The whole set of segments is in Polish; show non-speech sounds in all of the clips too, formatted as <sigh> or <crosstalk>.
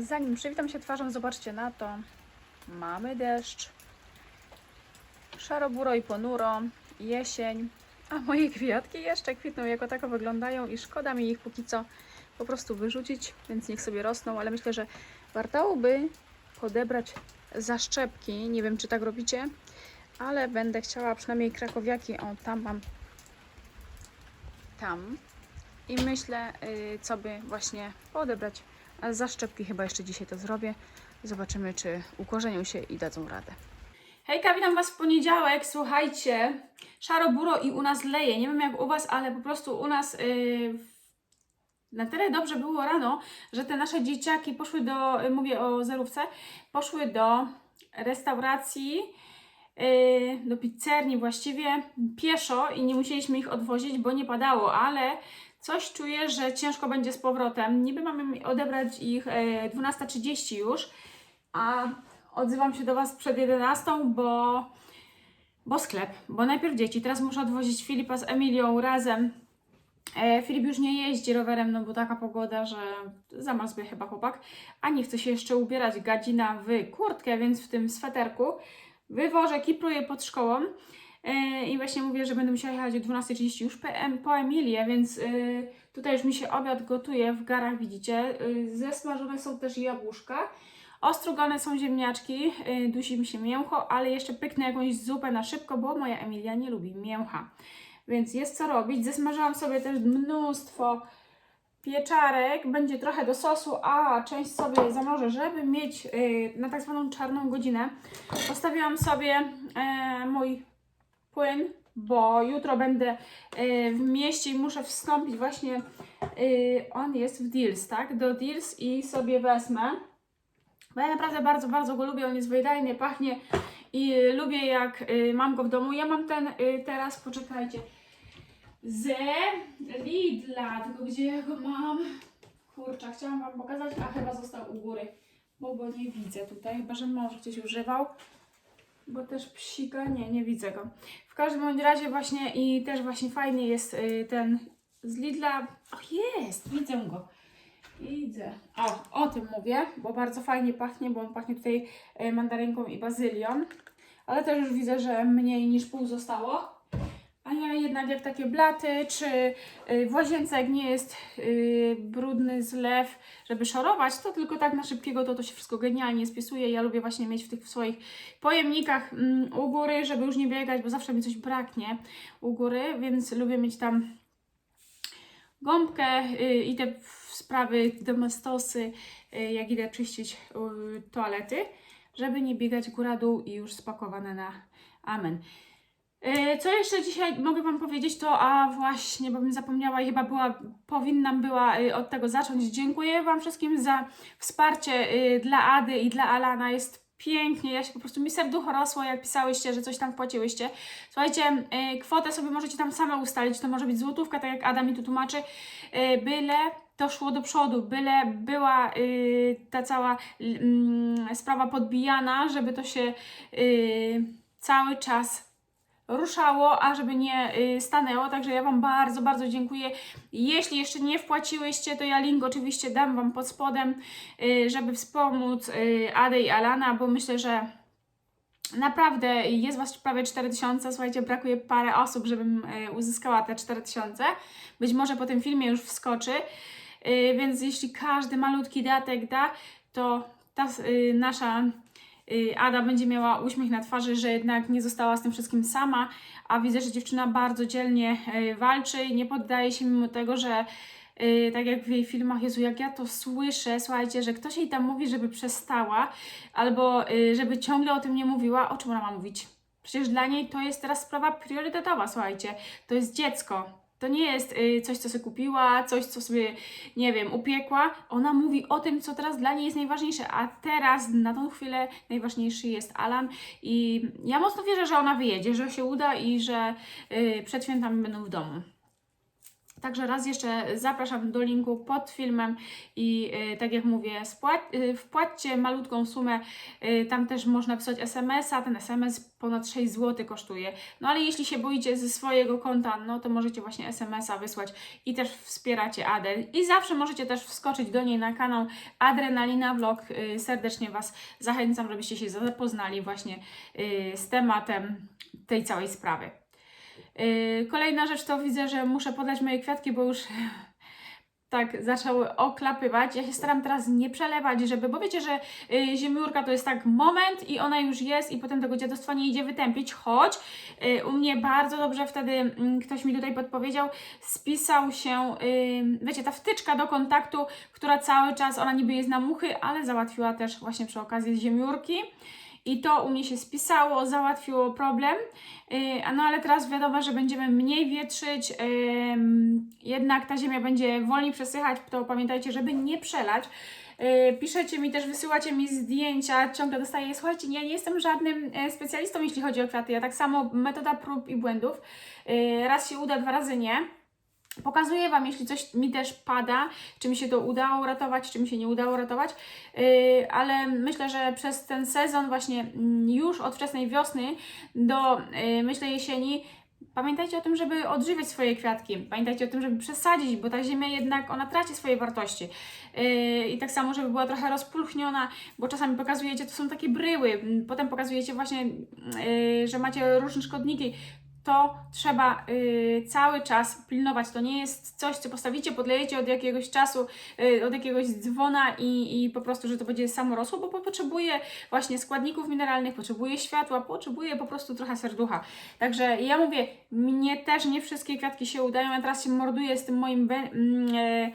Zanim przywitam się twarzą, zobaczcie na to. Mamy deszcz. Szaro-buro i ponuro. Jesień. A moje kwiatki jeszcze kwitną, jako tako wyglądają i szkoda mi ich póki co po prostu wyrzucić, więc niech sobie rosną, ale myślę, że wartałoby podebrać zaszczepki. Nie wiem, czy tak robicie, ale będę chciała przynajmniej krakowiaki. O, tam mam. Tam. I myślę, y, co by właśnie podebrać. A zaszczepki chyba jeszcze dzisiaj to zrobię. Zobaczymy, czy ukorzenią się i dadzą radę. Hejka, witam Was w poniedziałek. Słuchajcie, szaro buro i u nas leje. Nie wiem jak u Was, ale po prostu u nas yy, na tyle dobrze było rano, że te nasze dzieciaki poszły do, y, mówię o zerówce, poszły do restauracji, yy, do pizzerni właściwie pieszo i nie musieliśmy ich odwozić, bo nie padało, ale coś czuję, że ciężko będzie z powrotem. Niby mamy odebrać ich e, 12.30 już, a odzywam się do Was przed 11, bo, bo sklep, bo najpierw dzieci. Teraz muszę odwozić Filipa z Emilią razem. E, Filip już nie jeździ rowerem, no bo taka pogoda, że zamarzł sobie chyba chłopak, a nie chce się jeszcze ubierać gadzina w kurtkę, więc w tym sweterku wywożę, kipruję pod szkołą. E, I właśnie mówię, że będę musiała jechać o 12.30 już PM, po Emilię, więc y, tutaj już mi się obiad gotuje w garach, widzicie. Y, zesmażone są też jabłuszka. Ostrugane są ziemniaczki, dusi mi się mięcho, ale jeszcze pyknę jakąś zupę na szybko, bo moja Emilia nie lubi mięcha. Więc jest co robić. Zesmażyłam sobie też mnóstwo pieczarek, będzie trochę do sosu, a część sobie zamrożę, żeby mieć na tak zwaną czarną godzinę. Postawiłam sobie e, mój płyn, bo jutro będę y, w mieście i muszę wstąpić właśnie, y, on jest w Deals, tak? Do Deals i sobie wezmę. Bo ja naprawdę bardzo, bardzo go lubię, on jest wydajny, pachnie i lubię jak y, mam go w domu. Ja mam ten teraz, poczekajcie, ze Lidla, tylko gdzie ja go mam? Kurczę, chciałam Wam pokazać, a chyba został u góry, bo go nie widzę tutaj, chyba że mąż gdzieś używał. Bo też psika, nie, nie widzę go. W każdym razie właśnie i też właśnie fajny jest y, ten z Lidla. O jest, widzę go. Widzę. O, o tym mówię, bo bardzo fajnie pachnie, bo on pachnie tutaj y, mandarynką i bazylią. Ale też już widzę, że mniej niż pół zostało. A ja jednak jak takie blaty, czy y, w łazience jak nie jest y, brudny zlew, żeby szorować, to tylko tak na szybkiego to to się wszystko genialnie spisuje. Ja lubię właśnie mieć w tych swoich pojemnikach mm, u góry, żeby już nie biegać, bo zawsze mi coś braknie u góry, więc lubię mieć tam gąbkę y, i te sprawy, domestosy, jak idę czyścić toalety, żeby nie biegać góra-dół i już spakowane na amen. Y, Co jeszcze dzisiaj mogę Wam powiedzieć, to a właśnie, bo bym zapomniała i chyba była, powinnam była y, od tego zacząć. Dziękuję Wam wszystkim za wsparcie y, dla Ady i dla Alana. Jest pięknie, ja się po prostu mi serducho rosło, jak pisałyście, że coś tam wpłaciłyście. Słuchajcie, y, kwotę sobie możecie tam same ustalić, to może być złotówka, tak jak Ada mi tu tłumaczy, byle to szło do przodu, byle była ta cała y, sprawa podbijana, żeby to się cały czas ruszało, a żeby nie y, stanęło. Także ja Wam bardzo, bardzo dziękuję. Jeśli jeszcze nie wpłaciłyście, to ja link oczywiście dam Wam pod spodem, y, żeby wspomóc y, Adę i Alana, bo myślę, że naprawdę jest Was prawie 4000. Słuchajcie, brakuje parę osób, żebym uzyskała te 4000. Być może po tym filmie już wskoczy. Więc jeśli każdy malutki datek da, to ta nasza Ada będzie miała uśmiech na twarzy, że jednak nie została z tym wszystkim sama, a widzę, że dziewczyna bardzo dzielnie y, walczy i nie poddaje się mimo tego, że y, tak jak w jej filmach, Jezu, jak ja to słyszę, słuchajcie, że ktoś jej tam mówi, żeby przestała, albo y, żeby ciągle o tym nie mówiła, o czym ona ma mówić? Przecież dla niej to jest teraz sprawa priorytetowa, słuchajcie, to jest dziecko. To nie jest y, coś, co sobie kupiła, coś, co sobie, nie wiem, upiekła. Ona mówi o tym, co teraz dla niej jest najważniejsze, a teraz, na tą chwilę, najważniejszy jest Alan. I ja mocno wierzę, że ona wyjedzie, że się uda i że y, przed świętami będą w domu. Także raz jeszcze zapraszam do linku pod filmem i y, tak jak mówię, y, wpłaćcie malutką sumę, y, tam też można wysłać SMS-a, ten SMS ponad 6 zł kosztuje. No ale jeśli się boicie ze swojego konta, no to możecie właśnie SMS-a wysłać i też wspieracie Adę. I zawsze możecie też wskoczyć do niej na kanał Adrenalina Vlog. Serdecznie Was zachęcam, żebyście się zapoznali właśnie z tematem tej całej sprawy. Yy, Kolejna rzecz to widzę, że muszę podać moje kwiatki, bo już <laughs> tak zaczęły oklapywać. Ja się staram teraz nie przelewać, żeby, bo wiecie, że yy, ziemiórka to jest tak moment i ona już jest i potem tego dziadostwa nie idzie wytępić, choć yy, u mnie bardzo dobrze wtedy mm, ktoś mi tutaj podpowiedział, spisał się, wiecie, ta wtyczka do kontaktu, która cały czas, ona niby jest na muchy, ale załatwiła też właśnie przy okazji ziemiórki. I to u mnie się spisało, załatwiło problem. A no ale teraz wiadomo, że będziemy mniej wietrzyć, ym, jednak ta ziemia będzie wolniej przesychać, to pamiętajcie, żeby nie przelać. Yy, Piszecie mi też, wysyłacie mi zdjęcia, ciągle dostaję. Słuchajcie, ja nie jestem żadnym e, specjalistą, jeśli chodzi o kwiaty. Ja tak samo metoda prób i błędów. Raz się uda, dwa razy nie. Pokazuję Wam, jeśli coś mi też pada, czy mi się to udało uratować, czy mi się nie udało uratować, yy, ale myślę, że przez ten sezon właśnie mm, już od wczesnej wiosny do yy, myślę jesieni Pamiętajcie o tym, żeby odżywiać swoje kwiatki. Pamiętajcie o tym, żeby przesadzić, bo ta ziemia jednak ona traci swoje wartości. Yy, I tak samo, żeby była trochę rozpulchniona, bo czasami pokazujecie, to są takie bryły, potem pokazujecie właśnie, że macie różne szkodniki to trzeba y, cały czas pilnować. To nie jest coś, co postawicie, podlejecie od jakiegoś czasu, y, od jakiegoś dzwona i, i po prostu, że to będzie samo rosło, bo po- potrzebuje właśnie składników mineralnych, potrzebuje światła, potrzebuje po prostu trochę serducha. Także ja mówię, mnie też nie wszystkie kwiatki się udają, ja teraz się morduję z tym moim be, mm, e,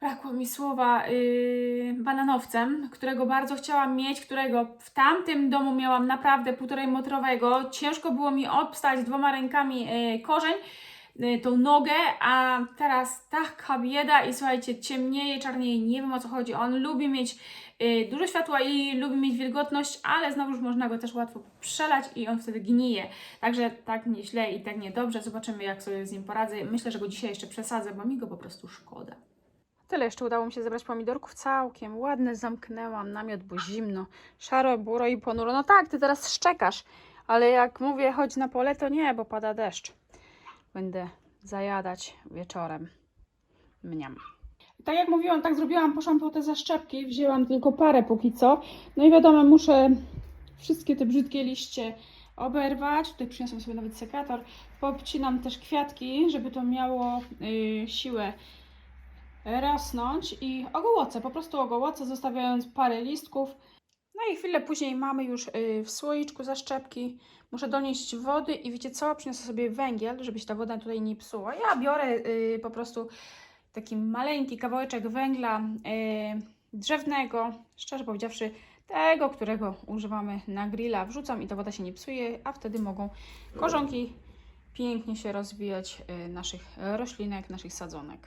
brakło mi słowa, yy, bananowcem, którego bardzo chciałam mieć, którego w tamtym domu miałam naprawdę półtorej metrowego. Ciężko było mi obstać dwoma rękami yy, korzeń, yy, tą nogę, a teraz taka bieda i słuchajcie, ciemnieje, czarnieje, nie wiem o co chodzi. On lubi mieć yy, dużo światła i lubi mieć wilgotność, ale znowuż można go też łatwo przelać i on wtedy gnije. Także tak nieźle i tak niedobrze. Zobaczymy jak sobie z nim poradzę. Myślę, że go dzisiaj jeszcze przesadzę, bo mi go po prostu szkoda. Tyle jeszcze udało mi się zebrać pomidorków całkiem ładne, zamknęłam namiot, bo zimno, szaro, buro i ponuro. No tak, ty teraz szczekasz, ale jak mówię chodź na pole, to nie, bo pada deszcz. Będę zajadać wieczorem. Mniam. Tak jak mówiłam, tak zrobiłam, poszłam po te zaszczepki, wzięłam tylko parę póki co. No i wiadomo, muszę wszystkie te brzydkie liście oberwać. Tutaj przyniosłam sobie nawet sekator. Popcinam też kwiatki, żeby to miało yy, siłę rosnąć i ogołoce, po prostu ogołoce, zostawiając parę listków. No i chwilę później mamy już y, w słoiczku zaszczepki. Muszę donieść wody i wiecie co? Przyniosę sobie węgiel, żeby się ta woda tutaj nie psuła. Ja biorę y, po prostu taki maleńki kawałeczek węgla y, drzewnego, szczerze powiedziawszy, tego, którego używamy na grilla. Wrzucam i ta woda się nie psuje, a wtedy mogą korzonki pięknie się rozwijać naszych roślinek, naszych sadzonek.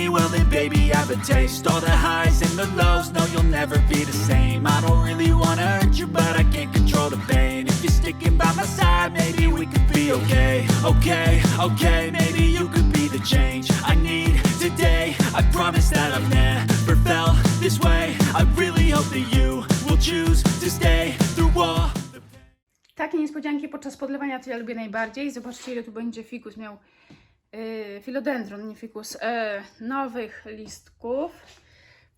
Well, then, baby, have a taste. All the highs and the lows, no, you'll never be the same. I don't really wanna hurt you, but I can't control the pain. If you're sticking by my side, maybe we could be okay. Okay, okay, maybe you could be the change I need today. I promise that I've never felt this way. I really hope that you will choose to stay through all. Takie niespodzianki podczas podlewania to ja lubię najbardziej. Zobaczcie, ile tu będzie fikus miał. Yy, filodendron, nie fikus. e, nowych listków.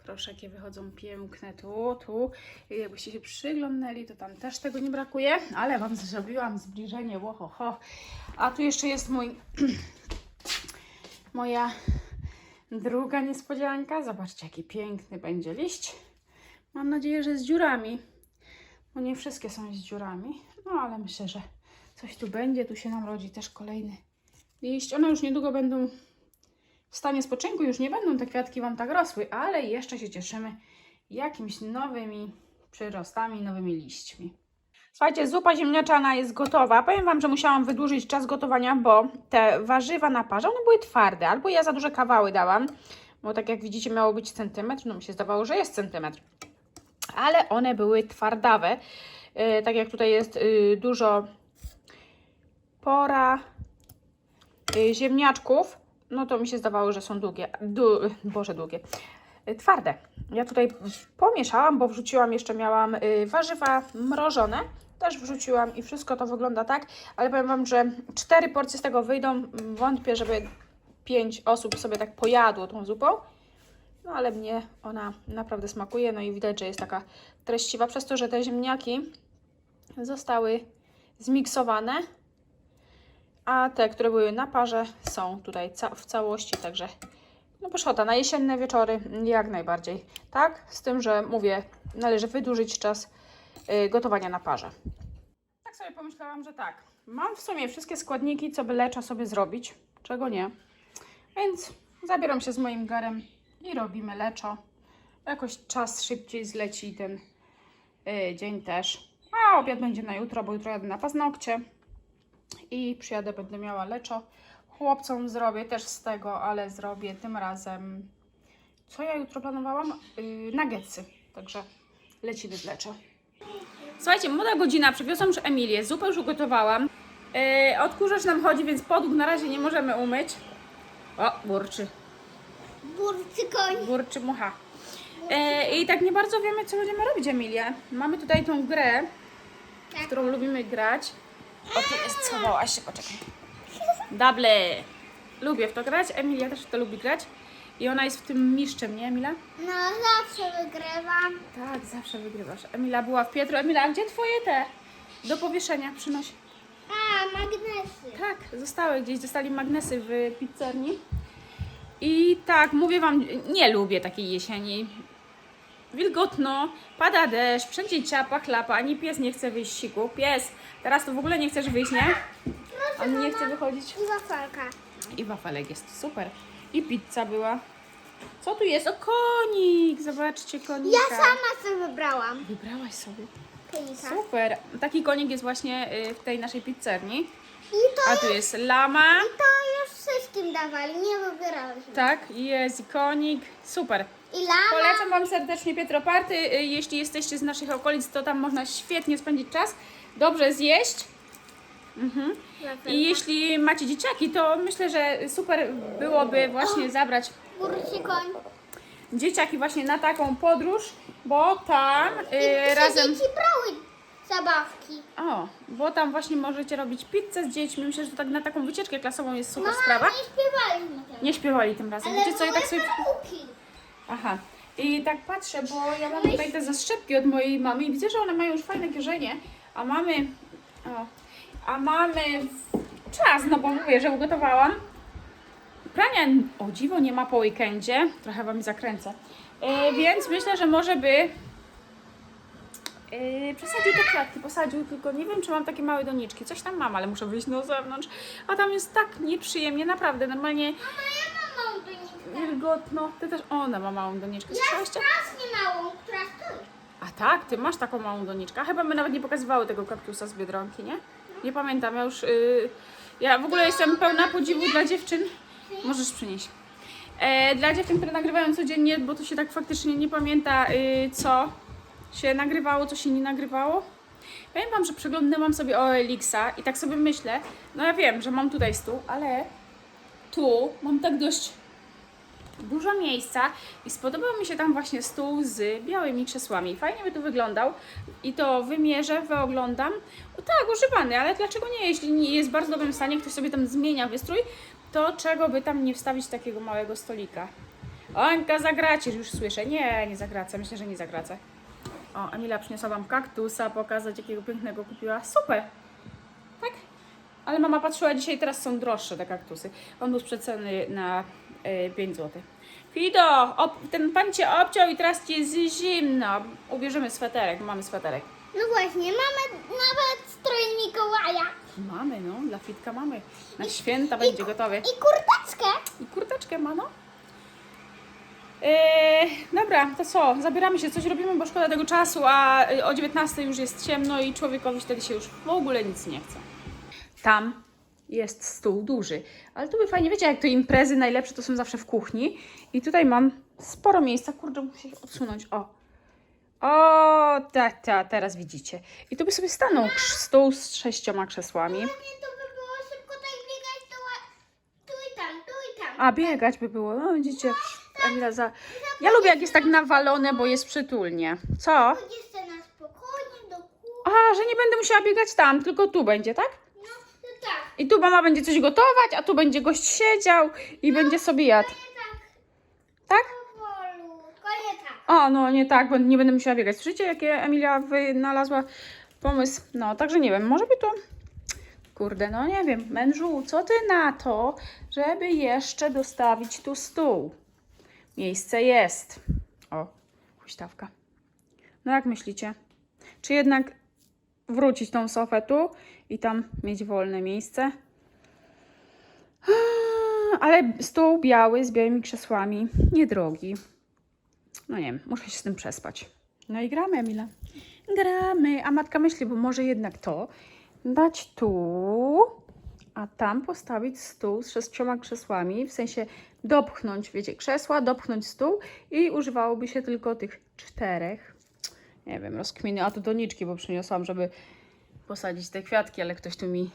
Proszę, jakie wychodzą piękne tu, tu. I Jakbyście się przyglądnęli, to tam też tego nie brakuje, ale Wam zrobiłam zbliżenie, łohoho. A tu jeszcze jest mój, <clears throat> moja druga niespodzianka. Zobaczcie, jaki piękny będzie liść. Mam nadzieję, że z dziurami, bo nie wszystkie są z dziurami, no ale myślę, że coś tu będzie. Tu się nam rodzi też kolejny liść. One już niedługo będą w stanie spoczynku już nie będą te kwiatki Wam tak rosły, ale jeszcze się cieszymy jakimiś nowymi przyrostami, nowymi liśćmi. Słuchajcie, zupa ziemniaczana jest gotowa. Powiem Wam, że musiałam wydłużyć czas gotowania, bo te warzywa na parze, one były twarde, albo ja za duże kawały dałam, bo tak jak widzicie miało być centymetr, no mi się zdawało, że jest centymetr, ale one były twardawe. Yy, tak jak tutaj jest yy, dużo pora, ziemniaczków, no to mi się zdawało, że są długie, du, boże długie, y, twarde. Ja tutaj pomieszałam, bo wrzuciłam jeszcze, miałam y, warzywa mrożone, też wrzuciłam i wszystko to wygląda tak, ale powiem Wam, że cztery porcje z tego wyjdą, wątpię, żeby pięć osób sobie tak pojadło tą zupą, no ale mnie ona naprawdę smakuje, no i widać, że jest taka treściwa, przez to, że te ziemniaki zostały zmiksowane, a te, które były na parze są tutaj ca w całości, także no pyszota, na jesienne wieczory jak najbardziej, tak? Z tym, że mówię, należy wydłużyć czas y, gotowania na parze. Tak sobie pomyślałam, że tak, mam w sumie wszystkie składniki, co by lecza sobie zrobić, czego nie, więc zabieram się z moim garem i robimy leczo. Jakoś czas szybciej zleci ten y, dzień też, a obiad będzie na jutro, bo jutro jadę na paznokcie i przyjadę, będę miała leczo. Chłopcom zrobię też z tego, ale zrobię tym razem. Co ja jutro planowałam? Yy, nuggetsy. Także lecimy z leczo. Słuchajcie, młoda godzina, przywiozłam już Emilię, zupę już ugotowałam. Yy, odkurzacz nam chodzi, więc podłóg na razie nie możemy umyć. O, burczy, Burcy koń. burczy mucha. Yy, I tak nie bardzo wiemy, co będziemy robić, Emilia. Mamy tutaj tą grę, w którą lubimy grać. O, tu jest, schowałaś się, poczekaj. Double. Lubię w to grać, Emilia też w to lubi grać. I ona jest w tym mistrzem, nie Emila? No zawsze wygrywam. Tak, zawsze wygrywasz. Emila była w Pietru. Emila, a gdzie twoje te? Do powieszenia przynoś. A, magnesy. Tak, zostały gdzieś, dostali magnesy w pizzerni. I tak, mówię wam, nie lubię takiej jesieni. Wilgotno, pada deszcz, wszędzie ciapa, chlapa, ani pies nie chce wyjść z siku. Pies, teraz to w ogóle nie chcesz wyjść, nie? On nie chce wychodzić. I wafelka. I wafelek jest super. I pizza była. Co tu jest? O, konik! Zobaczcie konika. Ja sama sobie wybrałam. Wybrałaś sobie. Konika. Super. Taki konik jest właśnie y, w tej naszej pizzerni. I to, A tu jest lama. to już wszystkim dawali, nie wybieraliśmy. Tak, jest i konik. Super. I lama. Polecam Wam serdecznie Pietroparty. Y, Jeśli jesteście z naszych okolic, to tam można świetnie spędzić czas. Dobrze zjeść. Mhm. I jeśli macie dzieciaki, to myślę, że super byłoby właśnie zabrać Burczy koń. dzieciaki właśnie na taką podróż, bo tam I y, razem... dzieci brały zabawki. O, bo tam właśnie możecie robić pizzę z dziećmi. Myślę, że to tak na taką wycieczkę klasową jest super Mama, sprawa. nie śpiewaliśmy tego. Nie śpiewali tym razem. Ale Wiecie co, ja tak sobie. Aha. I tak patrzę, bo ja mam tutaj te zaszczepki od mojej mamy i widzę, że one mają już fajne kieszenie, a mamy. O, a mamy czas, no bo mówię, że ugotowałam. Prania, o dziwo, nie ma po weekendzie. Trochę wam zakręcę. E, więc myślę, że może by e, przesadził te kwiatki, posadził, tylko nie wiem, czy mam takie małe doniczki. Coś tam mam, ale muszę wyjść na zewnątrz. A tam jest tak nieprzyjemnie, naprawdę. Normalnie małą doniczkę. wilgotno. Ty też, ona ma małą doniczkę. Słyszałyście? Strasznie małą, która stoi. A tak, ty masz taką małą doniczkę. Chyba my nawet nie pokazywały tego kaktusa z Biedronki, nie? Nie pamiętam, ja już... Yy, ja w ogóle jestem pełna podziwu dla dziewczyn. Możesz przynieść. E, dla dziewczyn, które nagrywają codziennie, bo to się tak faktycznie nie pamięta, yy, co się nagrywało, co się nie nagrywało. Powiem wam, że przeglądałam sobie OLX i tak sobie myślę, no ja wiem, że mam tutaj stół, ale tu mam tak dość dużo miejsca i spodobał mi się tam właśnie stół z białymi krzesłami. Fajnie by tu wyglądał i to wymierzę, wyoglądam. O, tak, używany, ale dlaczego nie? Jeśli nie jest w bardzo dobrym stanie, ktoś sobie tam zmienia wystrój, to czego by tam nie wstawić takiego małego stolika? Ońka, zagracie, już słyszę. Nie, nie zagracę, myślę, że nie zagracę. O, Emila przyniosła Wam kaktusa, pokazać jakiego pięknego kupiła. Super! Ale mama patrzyła dzisiaj, teraz są droższe te kaktusy. On był sprzedany na y, 5 zł. Fido, ten pan Cię obciął i teraz Ci jest zimno. Ubierzemy sweterek, mamy sweterek. No właśnie, mamy nawet strój Mikołaja. Mamy, no, dla Fitka mamy. Na święta będzie gotowy. I kurteczkę. I kurteczkę ma, no. Eee, dobra, to co? Zabieramy się, coś robimy, bo szkoda tego czasu, a y, o 19 już jest ciemno i człowiekowi wtedy się już w ogóle nic nie chce. Tam jest stół duży, ale tu by fajnie, wiecie, jak to imprezy najlepsze to są zawsze w kuchni. I tutaj mam sporo miejsca, kurde, muszę się odsunąć, o. O, ta, ta, teraz widzicie. I tu by sobie stanął stół z sześcioma krzesłami. Nie, to by było szybko tak biegać to ła- tu i tam, tu i tam. A biegać by było, no widzicie, Emila za... Ja lubię jak jest tak nawalone, bo jest przytulnie. Co? A, że nie będę musiała biegać tam, tylko tu będzie, tak? No. I tu mama będzie coś gotować, a tu będzie gość siedział i będzie sobie jadł. Tak. Tak? Powolutko, nie tak. O, no nie tak, bo nie będę musiała biegać. Słyszycie, jakie Emilia wynalazła pomysł? No, także nie wiem, może by to... Kurde, no nie wiem. Mężu, co ty na to, żeby jeszcze dostawić tu stół? Miejsce jest. O, huśtawka. No jak myślicie? Czy jednak wrócić tą sofę tu i tam mieć wolne miejsce? Ale stół biały z białymi krzesłami, niedrogi. No nie wiem, muszę się z tym przespać. No i gramy, Emila. Gramy. A matka myśli, bo może jednak to dać tu, a tam postawić stół z sześcioma krzesłami, w sensie dopchnąć, wiecie, krzesła, dopchnąć stół i używałoby się tylko tych czterech. Nie wiem, rozkminy, a tu doniczki, bo przyniosłam, żeby posadzić te kwiatki, ale ktoś tu mi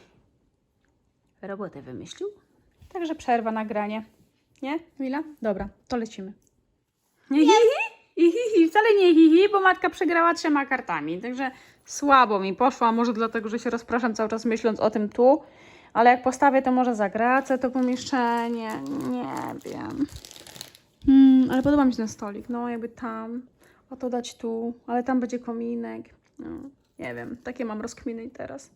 robotę wymyślił. Także przerwa nagranie. Nie, Emila? Dobra, to lecimy. Nie, hi, hi, hi, wcale nie hi, hi, bo matka przegrała trzema kartami, także słabo mi poszła, może dlatego, że się rozpraszam cały czas myśląc o tym tu, ale jak postawię, to może zagracę to pomieszczenie, nie wiem. Hmm, ale podoba mi się ten stolik, no jakby tam, a to dać tu, ale tam będzie kominek, no, nie wiem, takie mam rozkminy teraz.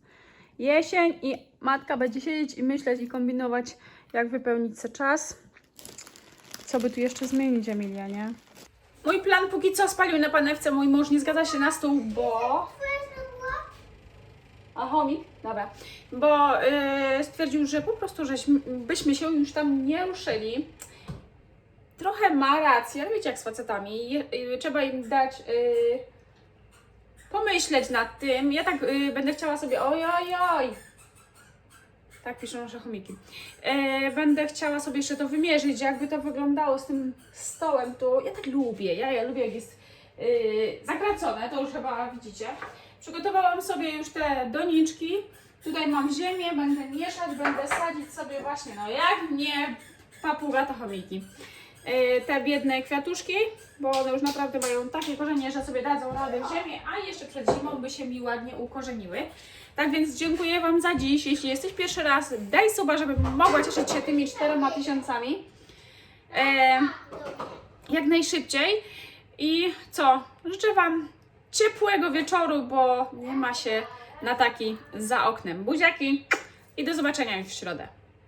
Jesień i matka będzie siedzieć i myśleć i kombinować, jak wypełnić sobie czas. Co by tu jeszcze zmienić, Emilia, nie? Mój plan póki co spalił na panewce. Mój mąż nie zgadza się na stół, bo... A chomik? Dobra. Bo yy, stwierdził, że po prostu żeśmy, byśmy się już tam nie ruszyli. Trochę ma rację, ale wiecie jak z facetami. Yy, trzeba im dać... Yy, pomyśleć nad tym. Ja tak yy, będę chciała sobie... Oj, oj. Tak piszą nasze chomiki. E, będę chciała sobie jeszcze to wymierzyć, jakby to wyglądało z tym stołem tu. Ja tak lubię, ja, ja lubię jak jest yy, zakracone, to już chyba widzicie. Przygotowałam sobie już te doniczki. Tutaj mam ziemię, będę mieszać, będę sadzić sobie właśnie, no jak nie papuga, to chomiki. Yy, te biedne kwiatuszki, bo one już naprawdę mają takie korzenie, że sobie dadzą radę w ziemię, a jeszcze przed zimą by się mi ładnie ukorzeniły. Tak więc dziękuję Wam za dziś. Jeśli jesteś pierwszy raz, daj suba, żebym mogła cieszyć się tymi czterema tysiącami. E, jak najszybciej. I co? Życzę Wam ciepłego wieczoru, bo nie ma się na taki za oknem. Buziaki i do zobaczenia już w środę.